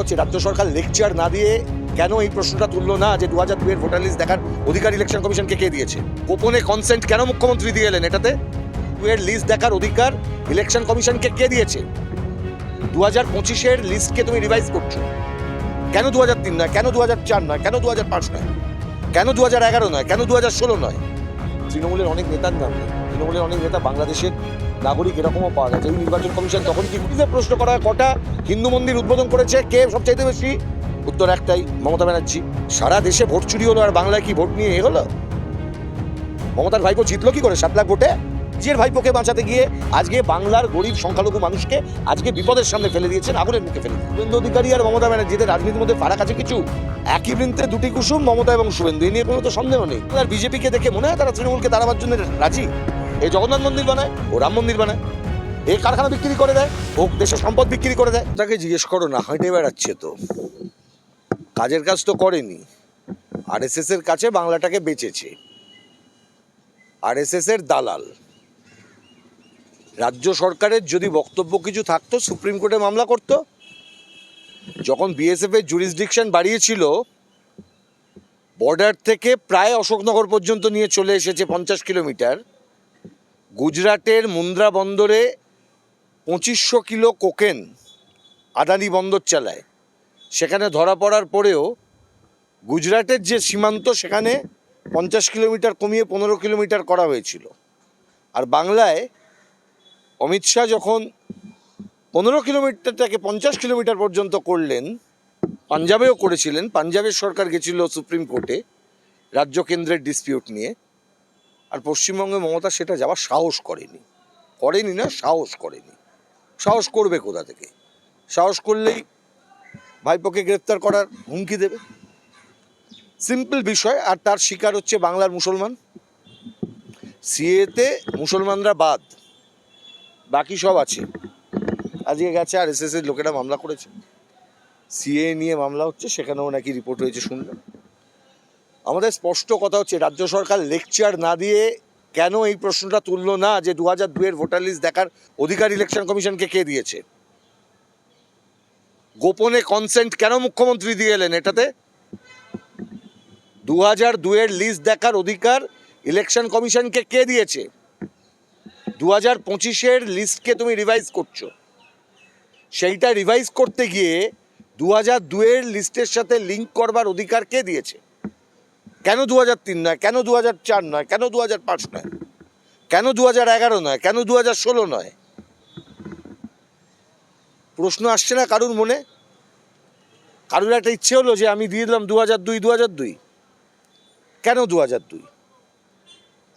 হচ্ছে, রাজ্য সরকার লেকচার না দিয়ে কেন এই প্রশ্নটা তুললো না যে দু হাজার দুয়ের ভোটার লিস্ট দেখার অধিকার ইলেকশন কমিশনকে কে দিয়েছে? গোপনে কনসেন্ট কেন মুখ্যমন্ত্রী দিয়ে এলেন এটাতে? দুয়ের লিস্ট দেখার অধিকার ইলেকশন কমিশনকে কে দিয়েছে? দু হাজার পঁচিশের লিস্টকে তুমি রিভাইজ করছ? কেন দু হাজার তিন নয়? কেন দু হাজার চার নয়? কেন দু হাজার পাঁচ নয়? কেন দু হাজার এগারো নয়? কেন দু হাজার ষোলো নয়? তৃণমূলের অনেক নেতার নাম নেই। তৃণমূলের অনেক নেতা বাংলাদেশের নাগরিক এরকমও পাওয়া গেছে। এই নির্বাচন কমিশন তখন কি প্রশ্ন করা, কটা হিন্দু মন্দির উদ্বোধন করেছে, কে সবচাইতে বেশি? উত্তর একটাই, মমতা ব্যানার্জি। সারা দেশে ভোট চুরি হলো আর বাংলায় কি ভোট নিয়ে এ হলো? মমতার ভাইপো জিতলো কি করে সাত লাখ ভোটে? নিজের ভাইপোকে বাঁচাতে গিয়ে আজকে বাংলার গরিব সংখ্যালঘু মানুষকে আজকে বিপদের সামনে ফেলে দিয়েছেন আগুনের মুখে ফেলে শুভেন্দু অধিকারী আর মমতা ব্যানার্জিদের রাজনীতির মধ্যে ফারাক আছে কিছু? একই বৃন্তে দুটি কুসুম, মমতা এবং শুভেন্দু এই নিয়ে কোনো তো সন্দেহ নেই। আর বিজেপিকে দেখে মনে হয় তারা তৃণমূলকে দাঁড়াবার জন্য রাজি? এই জগন্নাথ মন্দির বানায়, ও রাম মন্দির বানায়। এই কারখানা বিক্রি করে দেয়, ও দেশের সম্পদ বিক্রি করে দেয়। তাকে জিজ্ঞেস করো, না হেঁটে বেড়াচ্ছে তো। কাজের কাজ তো করেনি। আরএসএস এর কাছে বাংলাটাকে বেচেছে। আরএসএস এর দালাল। রাজ্য সরকারের যদি বক্তব্য কিছু থাকতো, সুপ্রিম কোর্টে মামলা করত। যখন বিএসএফ এর জুরিসডিকশন বাড়িয়েছিল বর্ডার থেকে প্রায় অশোকনগর পর্যন্ত নিয়ে চলে এসেছে পঞ্চাশ কিলোমিটার। গুজরাটের মুন্দ্রা বন্দরে পঁচিশশো কিলো কোকেন আদানি বন্দর চালায়। সেখানে ধরা পড়ার পরেও গুজরাটের যে সীমান্ত, সেখানে পঞ্চাশ কিলোমিটার কমিয়ে পনেরো কিলোমিটার করা হয়েছিল। আর বাংলায় অমিত শাহ যখন পনেরো কিলোমিটার থেকে পঞ্চাশ কিলোমিটার পর্যন্ত করলেন, পাঞ্জাবেও করেছিলেন। পাঞ্জাবের সরকার গেছিল সুপ্রিম কোর্টে রাজ্য কেন্দ্রের ডিসপিউট নিয়ে। আর পশ্চিমবঙ্গে মমতা সেটা যাওয়ার সাহস করেনি। করেনি না, সাহস করেনি। সাহস করবে কোথা থেকে? সাহস করলেই ভাইপোকে গ্রেপ্তার করার হুমকি দেবে। সিম্পল বিষয়, আর তার শিকার হচ্ছে বাংলার মুসলমান। সিএতে মুসলমানরা বাদ, বাকি সব আছে। আজকে গেছে আর এস এর লোকেরা মামলা করেছে। সিএ নিয়ে মামলা হচ্ছে, সেখানেও নাকি রিপোর্ট হয়েছে শুনলাম। আমাদের স্পষ্ট কথা হচ্ছে, রাজ্য সরকার লেকচার না দিয়ে কেন এই প্রশ্নটা তুলল না যে দু হাজার দুয়ের ভোটার লিস্ট দেখার অধিকার ইলেকশন কমিশনকে কে দিয়েছে? গোপনে কনসেন্ট কেন মুখ্যমন্ত্রী দিয়ে এলেন এটাতে? দু হাজার দুয়ের লিস্ট দেখার অধিকার ইলেকশন কমিশনকে কে দিয়েছে? দু হাজার পঁচিশের লিস্টকে তুমি রিভাইজ করছ। সেইটা রিভাইজ করতে গিয়ে দু হাজার দুয়ের লিস্টের সাথে লিঙ্ক করবার অধিকার কে দিয়েছে? কেন দু হাজার তিন নয়? কেন দু হাজার চার নয়? কেন দু হাজার পাঁচ নয়? কেন দু হাজার এগারো নয়? কেন দু হাজার ষোলো নয়? প্রশ্ন আসছে না কারুর মনে? কারুর একটা ইচ্ছে হলো যে আমি দিয়ে দিলাম দু হাজার দুই দু হাজার দুই। কেন দু হাজার দুই?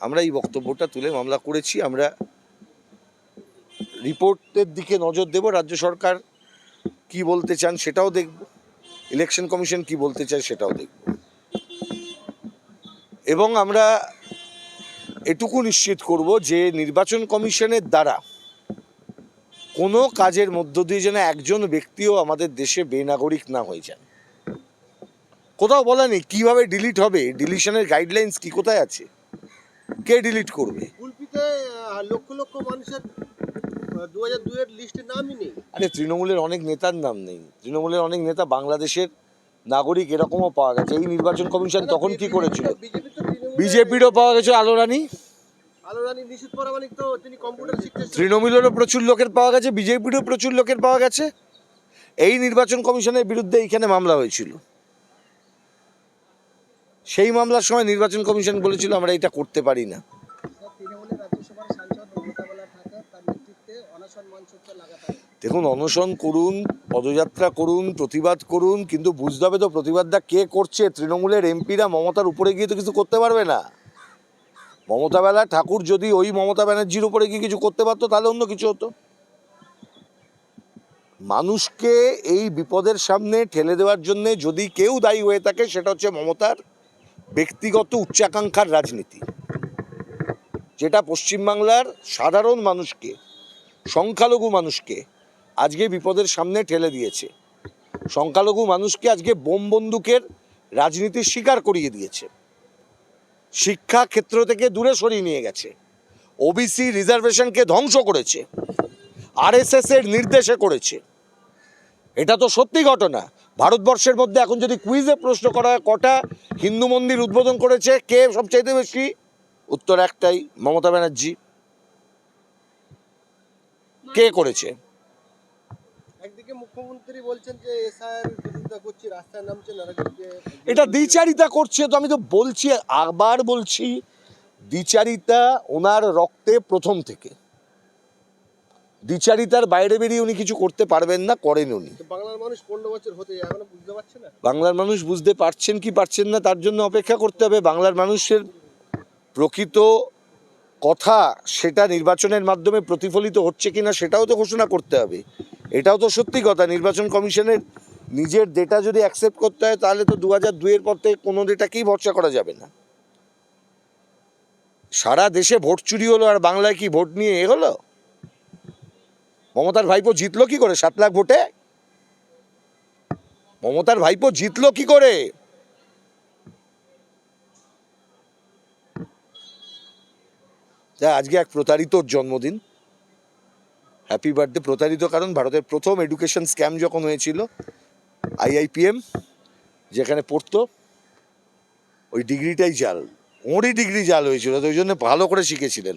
আমরা এই বক্তব্যটা তুলে মামলা করেছি, আমরা রিপোর্টের দিকে নজর দেব, রাজ্য সরকার কি বলতে চান সেটাও দেখব, ইলেকশন কমিশন কি বলতে চায় সেটাও দেখব। এবং আমরা এটুকু নিশ্চিত করব যে নির্বাচন কমিশনের দ্বারা কোনো কাজের মধ্য দিয়ে যেন একজন ব্যক্তিও আমাদের দেশে বেনাগরিক না হয়ে যান কোথাও বলা নেই কীভাবে ডিলিট হবে? ডিলিশনের গাইডলাইন্স কি কোথায় আছে? কে ডিলিট করবে? লক্ষ লক্ষ মানুষের দু হাজার লিস্টে নামই নেই। আরে তৃণমূলের অনেক নেতার নাম নেই। তৃণমূলের অনেক নেতা বাংলাদেশের নাগরিক এরকমও পাওয়া গেছে। এই নির্বাচন কমিশন তখন কি করেছিল? বিজেপিরও পাওয়া গেছে আলোরানি? তৃণমূলেরও প্রচুর লোকের পাওয়া গেছে বিজেপিরও প্রচুর লোকের পাওয়া গেছে। এই নির্বাচন কমিশনের বিরুদ্ধে এইখানে মামলা হয়েছিল। সেই মামলার সময় নির্বাচন কমিশন বলেছিল আমরা এটা করতে পারি না। তৃণমূলের রাজ্যসভার সাংসদ ঠাকুর তার নেতৃত্বে অনশন মঞ্চ লাগাতার দেখুন, অনশন করুন, পদযাত্রা করুন, প্রতিবাদ করুন, কিন্তু বুঝতে হবে তো প্রতিবাদটা কে করছে। তৃণমূলের এমপিরা মমতার উপরে গিয়ে তো কিছু করতে পারবে না। মমতা বেলা, ঠাকুর যদি ওই মমতা ব্যানার্জির উপরে গিয়ে কিছু করতে পারতো, তাহলে অন্য কিছু হতো। মানুষকে এই বিপদের সামনে ঠেলে দেওয়ার জন্য যদি কেউ দায়ী হয়ে থাকে, সেটা হচ্ছে মমতার ব্যক্তিগত উচ্চাকাঙ্ক্ষার রাজনীতি। যেটা পশ্চিমবাংলার সাধারণ মানুষকে, সংখ্যালঘু মানুষকে আজকে বিপদের সামনে ঠেলে দিয়েছে। সংখ্যালঘু মানুষকে আজকে বোম বন্দুকের রাজনীতির শিকার করিয়ে দিয়েছে। শিক্ষা ক্ষেত্র থেকে দূরে সরিয়ে নিয়ে গেছে। ওবিসি রিজার্ভেশনকে ধ্বংস করেছে। আরএসএস এর নির্দেশে করেছে। এটা তো সত্যি ঘটনা। ভারতবর্ষের মধ্যে এখন যদি কুইজে প্রশ্ন করা হয়, কটা হিন্দু মন্দির উদ্বোধন করেছে, কে সবচাইতে বেশি? উত্তর একটাই, মমতা ব্যানার্জি। কে করেছে? একদিকে মুখ্যমন্ত্রী বলছেন যে এসআইআর বিরোধিতা করছি রাস্তায় নামছেন এটা দ্বিচারিতা করছে তো আমি তো বলছি আবার বলছি দ্বিচারিতা ওনার রক্তে প্রথম থেকে। দ্বিচারিতার বাইরে বেরিয়ে উনি কিছু করতে পারবেন না করেন উনি। বাংলার মানুষ পনেরো বছর হতে এখনও বুঝতে পারছে না? বাংলার মানুষ বুঝতে পারছেন কি পারছেন না তার জন্য অপেক্ষা করতে হবে। বাংলার মানুষের প্রকৃত কথা সেটা নির্বাচনের মাধ্যমে প্রতিফলিত হচ্ছে কিনা সেটাও তো ঘোষণা করতে হবে। এটাও তো সত্যি কথা, নির্বাচন কমিশনের নিজের ডেটা যদি অ্যাকসেপ্ট করতে হয়, তাহলে তো দু হাজার দুইয়ের পর থেকে কোনো ডেটাকেই ভরসা করা যাবে না। সারা দেশে ভোট চুরি হলো আর বাংলায় কি ভোট নিয়ে এ হলো? মমতার ভাইপো জিতলো কি করে সাত লাখ ভোটে? মমতার ভাইপো জিতলো কি করে? আজকে এক প্রতারিতর জন্মদিন। হ্যাপি বার্থডে প্রতারিত কারণ ভারতের প্রথম এডুকেশন স্ক্যাম যখন হয়েছিল আইআইপিএম যেখানে পড়তো ওই ডিগ্রিটাই জাল। ওরই ডিগ্রি জাল হয়েছিল তো ওই জন্য ভালো করে শিখেছিলেন।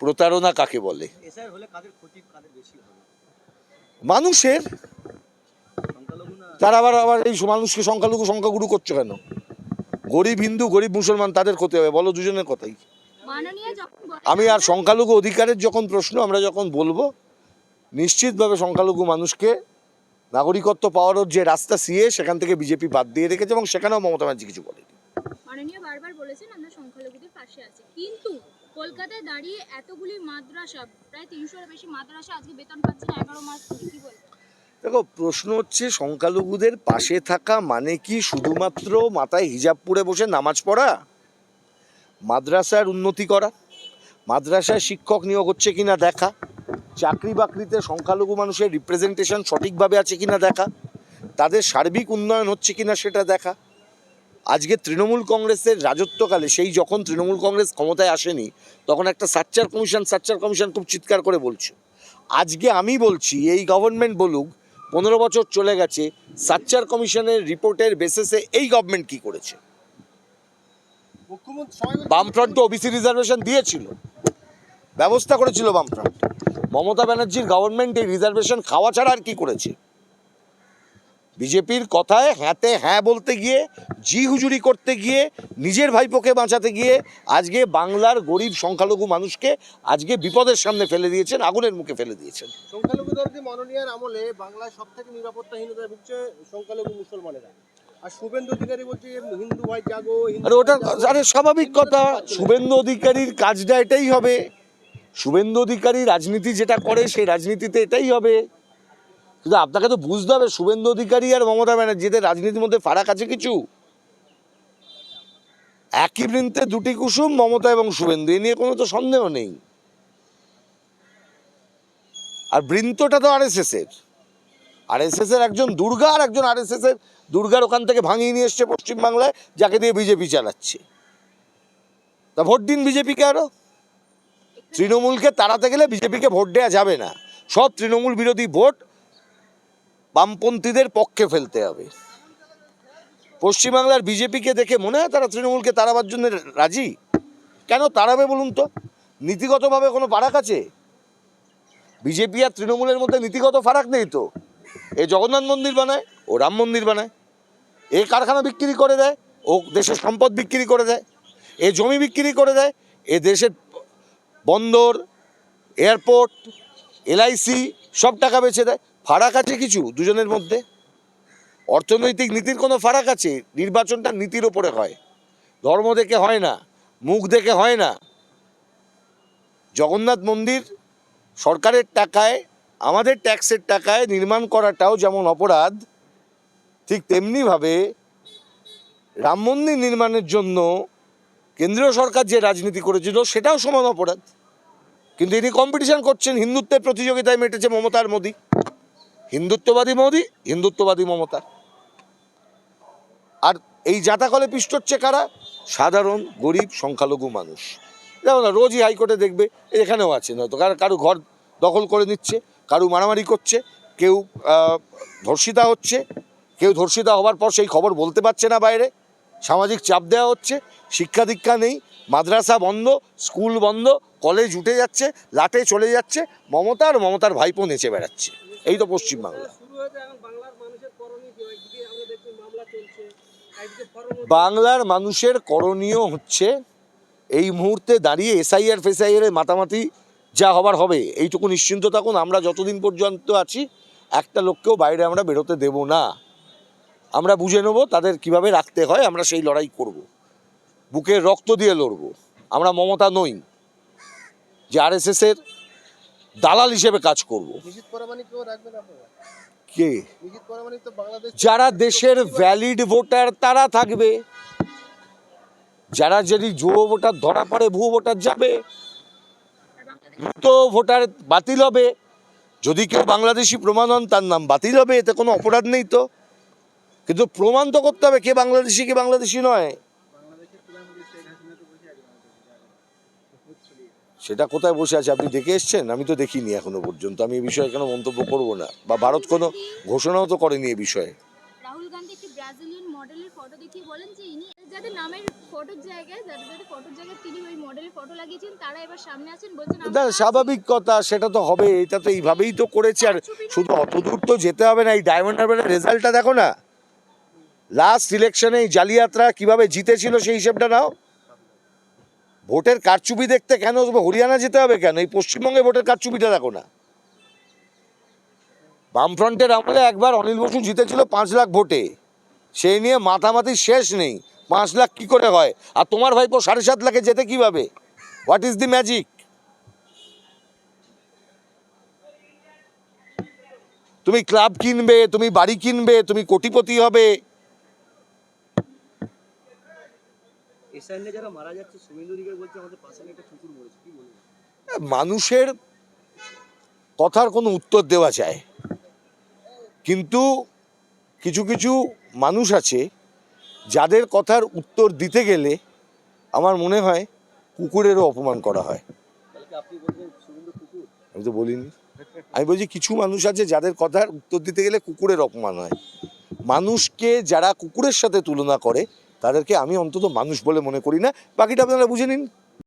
প্রতারণা কাকে বলে? এসআইআর হলে কাদের ক্ষতি কাদের বেশি হবে? মানুষের তারা আবার আবার এই মানুষকে সংখ্যালঘু সংখ্যাগুরু করছ কেন? গরিব হিন্দু গরিব মুসলমান তাদের ক্ষতি হবে। বলো দুজনের কথাই। মাননীয় যখন বলেন আমি আর সংখ্যালঘু অধিকারের যখন প্রশ্ন আমরা যখন বলব নিশ্চিতভাবে সংখ্যালঘু মানুষকে নাগরিকত্ব পাওয়ার যে রাস্তা সিয়ে সেখান থেকে বিজেপি বাদ দিয়ে রেখেছে এবং সেখানেও মমতা ব্যানার্জি কিছু বলেনি। মাননীয় বারবার বলেছেন আমরা সংখ্যালঘুদের পাশে আছি। কিন্তু কলকাতায় দাঁড়িয়ে এতগুলি মাদ্রাসা প্রায় তিনশোর বেশি মাদ্রাসা আজকে বেতন পাচ্ছে না এগারো মাস ধরে কি বলবেন? দেখো প্রশ্ন হচ্ছে সংখ্যালঘুদের পাশে থাকা মানে কি শুধুমাত্র মাথায় হিজাব পরে বসে নামাজ পড়া? মাদ্রাসার উন্নতি করা? মাদ্রাসায় শিক্ষক নিয়োগ হচ্ছে কিনা দেখা? চাকরি বাকরিতে সংখ্যালঘু মানুষের রিপ্রেজেন্টেশন সঠিকভাবে আছে কিনা দেখা? তাদের সার্বিক উন্নয়ন হচ্ছে কিনা সেটা দেখা? আজকে তৃণমূল কংগ্রেসের রাজত্বকালে সেই যখন তৃণমূল কংগ্রেস ক্ষমতায় আসেনি তখন একটা সাচ্চার কমিশন সাচ্চার কমিশন খুব চিৎকার করে বলছে। আজকে আমি বলছি এই গভর্নমেন্ট বলুক পনেরো বছর চলে গেছে সাচ্চার কমিশনের রিপোর্টের বেসিসে এই গভর্নমেন্ট কি করেছে? বামফ্রন্ট ওবিসি রিজার্ভেশন দিয়েছিল। ব্যবস্থা করেছিল বামফ্রন্ট। মমতা ব্যানার্জির গভর্নমেন্ট এই রিজার্ভেশন খাওয়া ছাড়া আর কি করেছে? বিজেপির কথায় হ্যাঁতে হ্যাঁ বলতে গিয়ে জি হুজুরি করতে গিয়ে নিজের ভাইপোকে বাঁচাতে গিয়ে আজকে বাংলার গরিব সংখ্যালঘু মানুষকে আজকে বিপদের সামনে ফেলে দিয়েছেন আগুনের মুখে ফেলে দিয়েছেন। সংখ্যালঘু মাননীয়ার আমলে বাংলায় সব থেকে নিরাপত্তাহীনতায় ভুগছে সংখ্যালঘু মুসলমানেরা। আর শুভেন্দু অধিকারী বলছে হিন্দু ভাই জাগো হিন্দু আরে ওটা আরে স্বাভাবিক কথা। শুভেন্দু অধিকারীর কাজটা এটাই হবে। শুভেন্দু অধিকারী রাজনীতি যেটা করে, সেই রাজনীতিতে এটাই হবে। কিন্তু আপনাকে তো বুঝতে হবে, শুভেন্দু অধিকারী আর মমতা ব্যানার্জিদের রাজনীতির মধ্যে ফারাক আছে কিছু? একই বৃন্তে দুটি কুসুম, মমতা এবং শুভেন্দু, এ নিয়ে কোনো তো সন্দেহ নেই। আর বৃন্তটা তো আর এস আর এস এর একজন দুর্গা আর একজন আর এস এর দুর্গার ওখান থেকে ভাঙিয়ে নিয়ে এসছে পশ্চিমবাংলায়, যাকে দিয়ে বিজেপি চালাচ্ছে। তা ভোট দিন বিজেপিকে আরও? তৃণমূলকে তাড়াতে গেলে বিজেপিকে ভোট দেওয়া যাবে না। সব তৃণমূল বিরোধী ভোট বামপন্থীদের পক্ষে ফেলতে হবে। পশ্চিমবাংলার বিজেপিকে দেখে মনে হয় তারা তৃণমূলকে তাড়াবার জন্য রাজি? কেন তাড়াবে বলুন তো? নীতিগতভাবে কোনো ফারাক আছে? বিজেপি আর তৃণমূলের মধ্যে নীতিগত ফারাক নেই তো। এ জগন্নাথ মন্দির বানায়, ও রাম মন্দির বানায়। এ কারখানা বিক্রি করে দেয়, ও দেশের সম্পদ বিক্রি করে দেয়। এ জমি বিক্রি করে দেয়, এ দেশের বন্দর, এয়ারপোর্ট এলআইসি সব টাকা বেছে দেয়। ফারাক আছে কিছু দুজনের মধ্যে? অর্থনৈতিক নীতির কোনো ফারাক আছে? নির্বাচনটা নীতির ওপরে হয়। ধর্ম দেখে হয় না, মুখ দেখে হয় না। জগন্নাথ মন্দির সরকারের টাকায়, আমাদের ট্যাক্সের টাকায় নির্মাণ করাটাও যেমন অপরাধ, ঠিক তেমনিভাবে রাম মন্দির নির্মাণের জন্য কেন্দ্রীয় সরকার যে রাজনীতি করেছিল সেটাও সমান অপরাধ। কিন্তু ইনি কম্পিটিশন করছেন হিন্দুত্বের প্রতিযোগিতায় মেটেছে মমতার মোদি। হিন্দুত্ববাদী মোদি, হিন্দুত্ববাদী মমতা। আর এই জাতাকলে পিষ্ট হচ্ছে কারা? সাধারণ, গরিব, সংখ্যালঘু মানুষ। যেমন রোজই হাইকোর্টে দেখবে, এখানেও আছে না তো কারও কারও ঘর দখল করে নিচ্ছে, কারও মারামারি করছে, কেউ ধর্ষিতা হচ্ছে, কেউ ধর্ষিতা হওয়ার পর সেই খবর বলতে পারছে না বাইরে। সামাজিক চাপ দেওয়া হচ্ছে শিক্ষা দীক্ষা নেই মাদ্রাসা বন্ধ স্কুল বন্ধ কলেজ উঠে যাচ্ছে লাটে চলে যাচ্ছে মমতা আর মমতার ভাইপো নেচে বেড়াচ্ছে। এই তো পশ্চিমবাংলা। বাংলার মানুষের করণীয় হচ্ছে এই মুহূর্তে দাঁড়িয়ে এসআইআর ফেসআইআর মাতামাতি যা হবার হবে। এইটুকু নিশ্চিন্ত থাকুন আমরা যতদিন পর্যন্ত আছি একটা লোককেও বাইরে আমরা বেরোতে দেব না। আমরা বুঝে নেব তাদের কীভাবে রাখতে হয় আমরা সেই লড়াই করব। বুকে রক্ত দিয়ে লড়ব। আমরা মমতা নই যে আর এস আরএসএসের দালাল হিসেবে কাজ করব। কে? যারা দেশের ভ্যালিড ভোটার তারা থাকবে। যারা যদি জুয়ো ভোটার ধরা পড়ে ভুয়ো ভোটার যাবে। তো ভোটার বাতিল হবে। যদি কেউ বাংলাদেশি প্রমাণ হন তার নাম বাতিল হবে এতে কোনো অপরাধ নেই তো। কিন্তু প্রমাণ তো করতে হবে কে বাংলাদেশি কে বাংলাদেশি নয়। সেটা কোথায় বসে আছে? আপনি দেখে এসছেন? আমি তো দেখিনি এখনও পর্যন্ত। আমি এই বিষয়ে কোনো মন্তব্য করব না। বা ভারত কোনো ঘোষণাও তো করেনি এ বিষয়ে। রাহুল গান্ধী একটি ব্রাজিলিয়ান মডেলের ফটো দেখিয়ে বলেন যে ইনি যাদের নামের ফটোর জায়গায় যাদের যাদের ফটোর জায়গায় তিনি ওই মডেলের ফটো লাগিয়েছেন তারা এবার সামনে আছেন বলছেন না স্বাভাবিক কথা সেটা তো হবে এটা তো এইভাবেই তো করেছে। আর শুধু অত দূর তো যেতে হবে না এই ডায়মন্ড হারবারের রেজাল্টটা দেখো না। লাস্ট ইলেকশনে এই জালিয়াতরা কীভাবে জিতেছিল সেই হিসেবটা নাও। ভোটের কারচুপি দেখতে কেন হরিয়ানা যেতে হবে কেন? এই পশ্চিমবঙ্গে ভোটের কারচুপিটা দেখো না। বামফ্রন্টের আমলে একবার অনিল বসু জিতেছিল পাঁচ লাখ ভোটে। সেই নিয়ে মাথামাতি শেষ নেই। পাঁচ লাখ কি করে হয়? আর তোমার ভাইপো সাড়ে সাত লাখে যেতে কীভাবে? হোয়াট ইজ দি ম্যাজিক তুমি ক্লাব কিনবে, তুমি বাড়ি কিনবে, তুমি কোটিপতি হবে। এসআইনে যারা মারা যাচ্ছে শুভেন্দু অধিকারী বলছে আমাদের পাশে একটা কুকুর মরেছে। কি বলব? মানুষের কথার কোনো উত্তর দেওয়া যায়। কিন্তু কিছু কিছু মানুষ আছে যাদের কথার উত্তর দিতে গেলে আমার মনে হয় কুকুরেরও অপমান করা হয়। আমি তো বলিনি। আমি বলছি কিছু মানুষ আছে যাদের কথার উত্তর দিতে গেলে কুকুরের অপমান হয়। মানুষকে যারা কুকুরের সাথে তুলনা করে তাদেরকে আমি অন্তত মানুষ বলে মনে করি না। বাকিটা আপনারা বুঝে নিন।